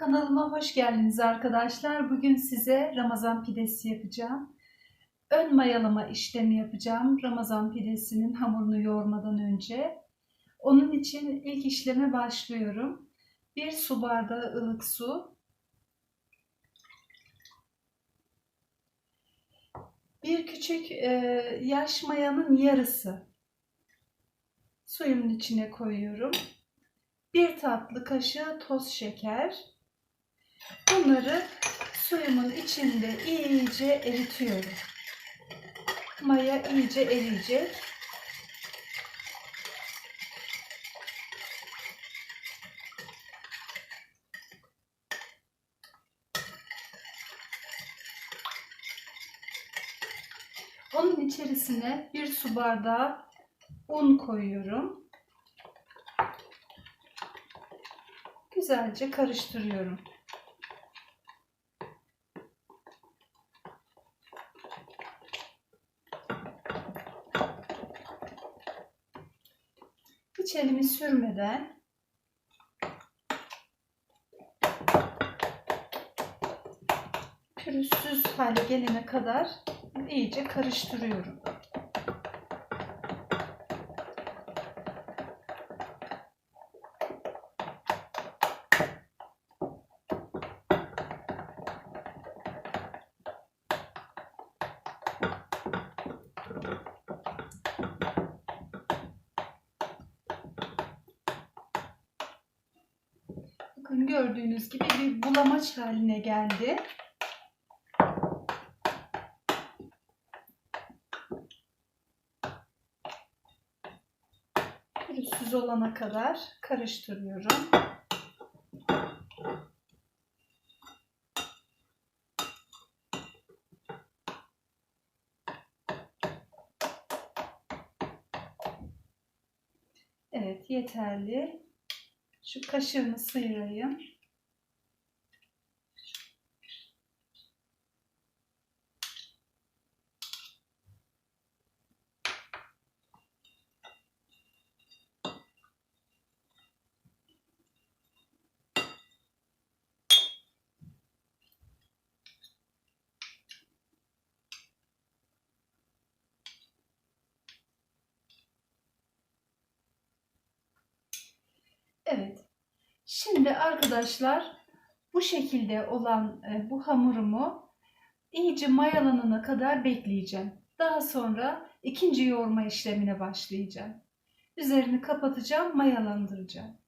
Kanalıma hoş geldiniz arkadaşlar. Bugün size Ramazan pidesi yapacağım. Ön mayalama işlemi yapacağım Ramazan pidesinin hamurunu yoğurmadan önce. Onun için ilk işleme başlıyorum. Bir su bardağı ılık su. Bir küçük e, yaş mayanın yarısı suyumun içine koyuyorum. Bir tatlı kaşığı toz şeker. Bunları suyumun içinde iyice eritiyorum. Maya iyice eriyecek. Onun içerisine bir su bardağı un koyuyorum. Güzelce karıştırıyorum. Hiç elimi sürmeden pürüzsüz hale gelene kadar iyice karıştırıyorum. Bulamaç haline geldi. Pürüzsüz olana kadar karıştırıyorum. Evet yeterli. Şu kaşığımı sıyırayım. Evet. Şimdi arkadaşlar bu şekilde olan e, bu hamurumu iyice mayalanana kadar bekleyeceğim. Daha sonra ikinci yoğurma işlemine başlayacağım. Üzerini kapatacağım, mayalandıracağım.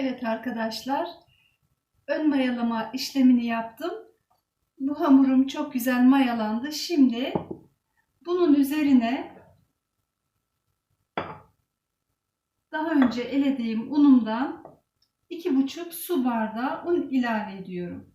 Evet arkadaşlar, ön mayalama işlemini yaptım. Bu hamurum çok güzel mayalandı. Şimdi bunun üzerine daha önce elediğim unumdan 2,5 su bardağı un ilave ediyorum.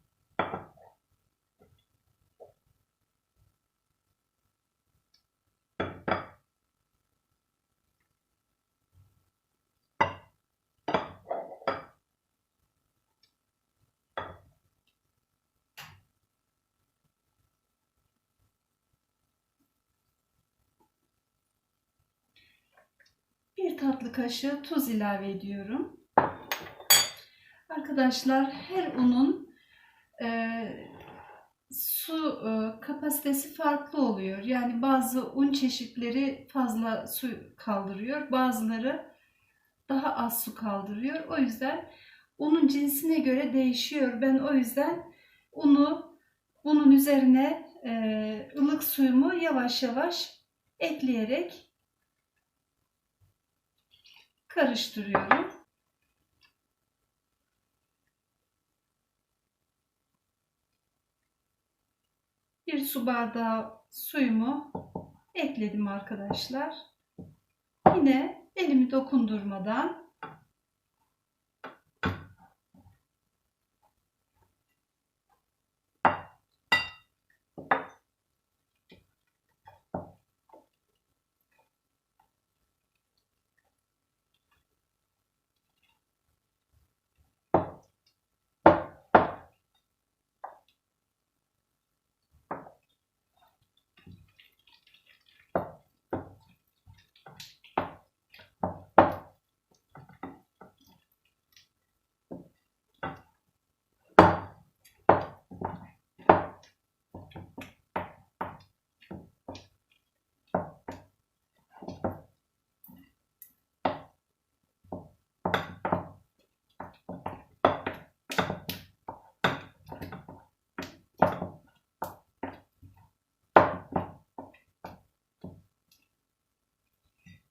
Bir tatlı kaşığı tuz ilave ediyorum. Arkadaşlar her unun e, su e, kapasitesi farklı oluyor. Yani bazı un çeşitleri fazla su kaldırıyor. Bazıları daha az su kaldırıyor. O yüzden unun cinsine göre değişiyor. Ben o yüzden unu bunun üzerine e, ılık suyumu yavaş yavaş ekleyerek karıştırıyorum. Bir su bardağı suyumu ekledim arkadaşlar. Yine elimi dokundurmadan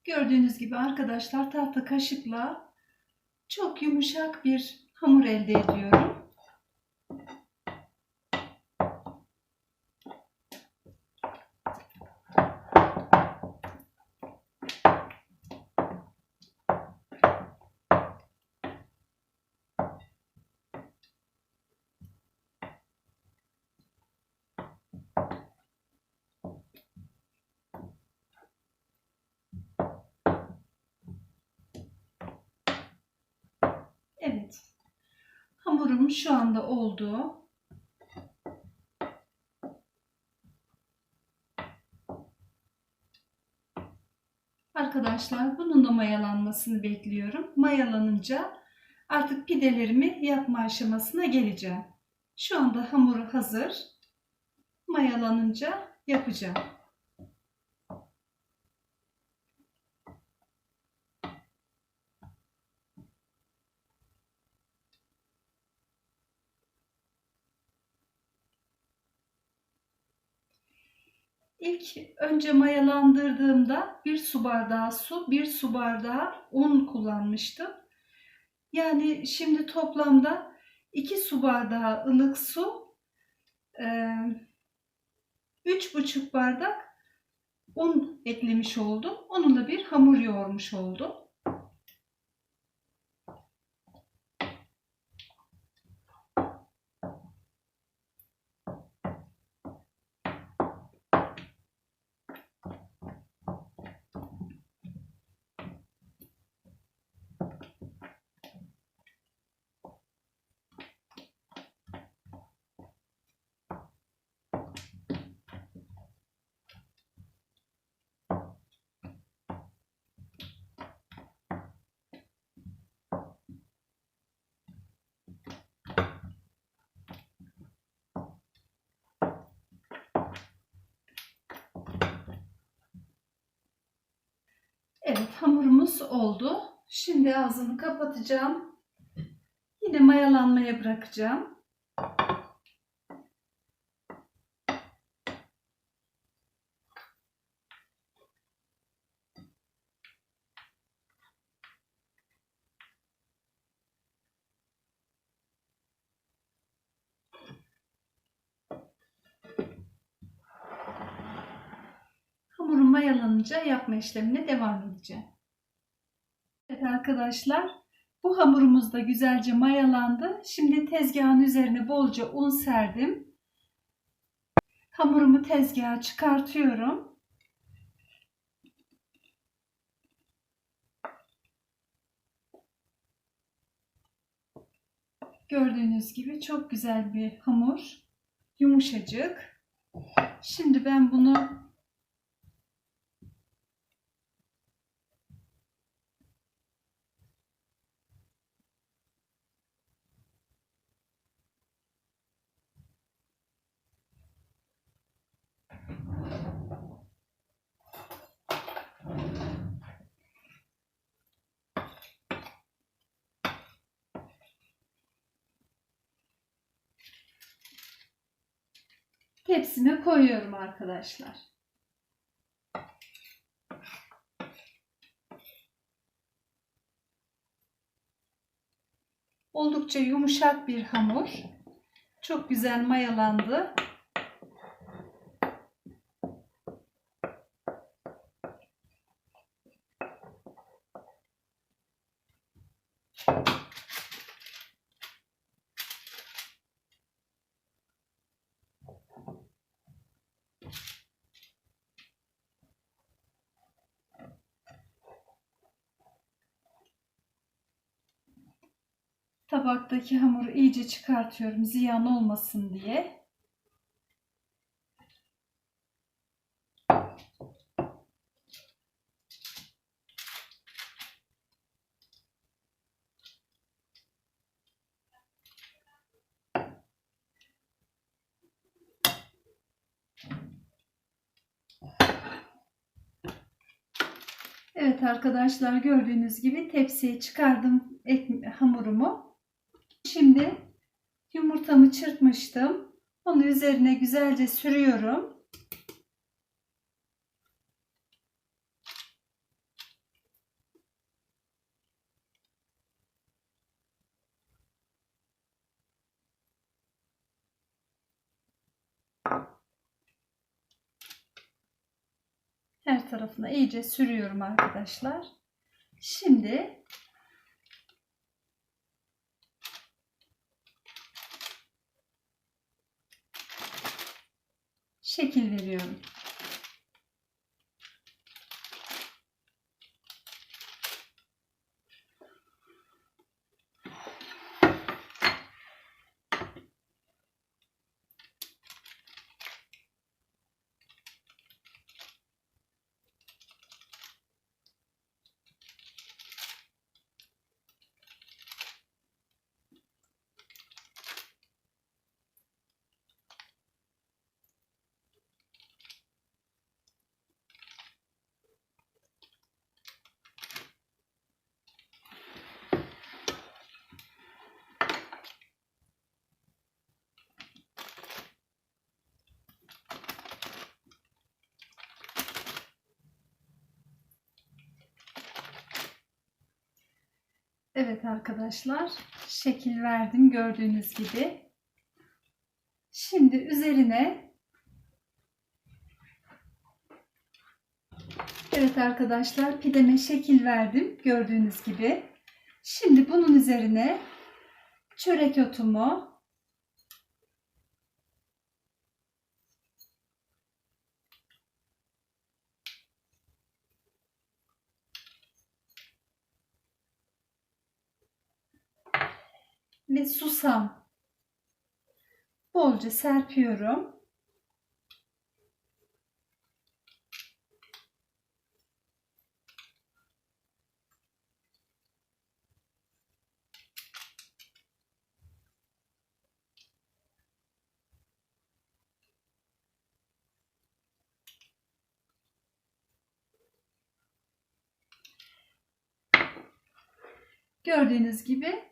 Gördüğünüz gibi arkadaşlar tahta kaşıkla çok yumuşak bir hamur elde ediyorum. Evet. Hamurum şu anda oldu. Arkadaşlar bunun da mayalanmasını bekliyorum. Mayalanınca artık pidelerimi yapma aşamasına geleceğim. Şu anda hamuru hazır. Mayalanınca yapacağım. İlk önce mayalandırdığımda bir su bardağı su, bir su bardağı un kullanmıştım. Yani şimdi toplamda 2 su bardağı ılık su, üç buçuk bardak un eklemiş oldum. Onunla bir hamur yoğurmuş oldum. Evet hamurumuz oldu. Şimdi ağzını kapatacağım. Yine mayalanmaya bırakacağım. Mayalanınca yapma işlemine devam edeceğim. Evet arkadaşlar bu hamurumuz da güzelce mayalandı. Şimdi tezgahın üzerine bolca un serdim. Hamurumu tezgaha çıkartıyorum. Gördüğünüz gibi çok güzel bir hamur. Yumuşacık. Şimdi ben bunu tepsime koyuyorum arkadaşlar. Oldukça yumuşak bir hamur. Çok güzel mayalandı. Tabaktaki hamuru iyice çıkartıyorum ziyan olmasın diye. Evet arkadaşlar gördüğünüz gibi tepsiye çıkardım hamurumu. Şimdi yumurtamı çırpmıştım. Onu üzerine güzelce sürüyorum. Her tarafına iyice sürüyorum arkadaşlar. Şimdi şekil veriyorum. Evet arkadaşlar, şekil verdim gördüğünüz gibi. Şimdi üzerine Evet arkadaşlar, pideme şekil verdim gördüğünüz gibi. Şimdi bunun üzerine çörek otumu, ve susam bolca serpiyorum. Gördüğünüz gibi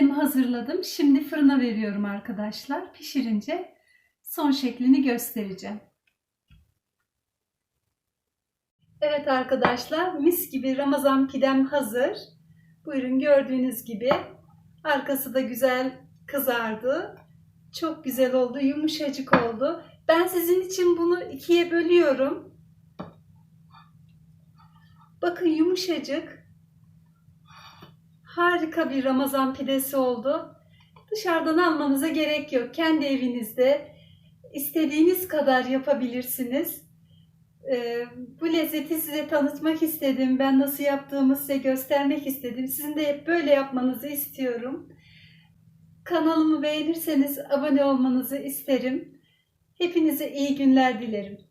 Pidemi hazırladım. Şimdi fırına veriyorum arkadaşlar. Pişirince son şeklini göstereceğim. Evet arkadaşlar mis gibi Ramazan pidem hazır. Buyurun gördüğünüz gibi arkası da güzel kızardı. Çok güzel oldu, yumuşacık oldu. Ben sizin için bunu ikiye bölüyorum. Bakın yumuşacık. Harika bir Ramazan pidesi oldu. Dışarıdan almanıza gerek yok. Kendi evinizde istediğiniz kadar yapabilirsiniz. Ee, bu lezzeti size tanıtmak istedim. Ben nasıl yaptığımı size göstermek istedim. Sizin de hep böyle yapmanızı istiyorum. Kanalımı beğenirseniz abone olmanızı isterim. Hepinize iyi günler dilerim.